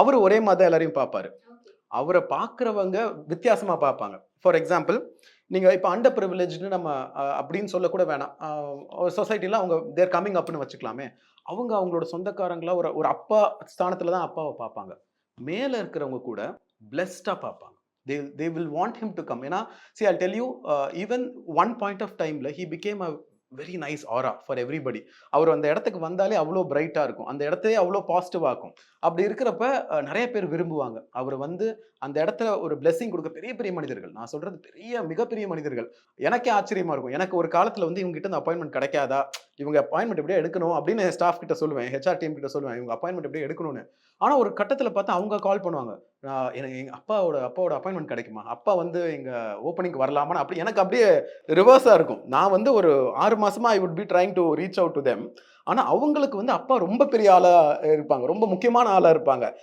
அவர் ஒரே மாதிரி எல்லாரையும் பார்ப்பாரு. அவரை பார்க்குறவங்க வித்தியாசமா பார்ப்பாங்க. ஃபார் எக்ஸாம்பிள் நீங்க இப்போ அண்டர் ப்ரிவிலேஜ்னு நம்ம அப்படின்னு சொல்லக்கூட வேணாம். சொசைட்டில அவங்க தேர் கம்மிங் அப்னு வச்சுக்கலாமே. அவங்க அவங்களோட சொந்தக்காரங்களா ஒரு ஒரு அப்பா ஸ்தானத்துல தான் அப்பாவை பார்ப்பாங்க. மேல இருக்கிறவங்க கூட பிளெஸ்டா பார்ப்பாங்க. They they will want him to come ஏன்னா see I tell you even one point of டைம்ல he became a very nice aura for everybody அவர் அந்த இடத்துக்கு வந்தாலே அவ்வளோ பிரைட்டாக இருக்கும். அந்த இடத்தையே அவ்வளோ பாசிட்டிவாக இருக்கும். அப்படி இருக்கிறப்ப நிறைய பேர் விரும்புவாங்க. அவர் வந்து அந்த இடத்துல ஒரு blessing கொடுக்க பெரிய பெரிய மனிதர்கள். நான் சொல்கிறது பெரிய மிகப்பெரிய மனிதர்கள். எனக்கே ஆச்சரியமாக இருக்கும். எனக்கு ஒரு காலத்தில் வந்து இவங்க அந்த அப்பாயின்மெண்ட் கிடைக்காதா? இவங்க அப்பாயின்மெண்ட் எப்படியே எடுக்கணும் அப்படின்னு ஸ்டாஃப் கிட்ட சொல்லுவேன். ஹெச்ஆர் டீம் கிட்ட சொல்லுவேன். இவங்க அப்பாயின்மெண்ட் எப்படியே எடுக்கணும்னு. ஆனால் ஒரு கட்டத்தில் பார்த்தா அவங்க கால் பண்ணுவாங்க. நான் எனக்கு எங்கள் அப்பாவோட அப்பாவோட அப்பாயின்மெண்ட் கிடைக்குமா? அப்பா வந்து எங்கள் ஓப்பனிங்க்கு வரலாமான்னு அப்படி எனக்கு அப்படியே ரிவர்ஸாக இருக்கும். நான் வந்து ஒரு ஆறு மாதமாக I would be trying to reach out to them ஆனால் அவங்களுக்கு வந்து அப்பா ரொம்ப பெரிய ஆளாக இருப்பாங்க. ரொம்ப முக்கியமான ஆளாக இருப்பாங்க.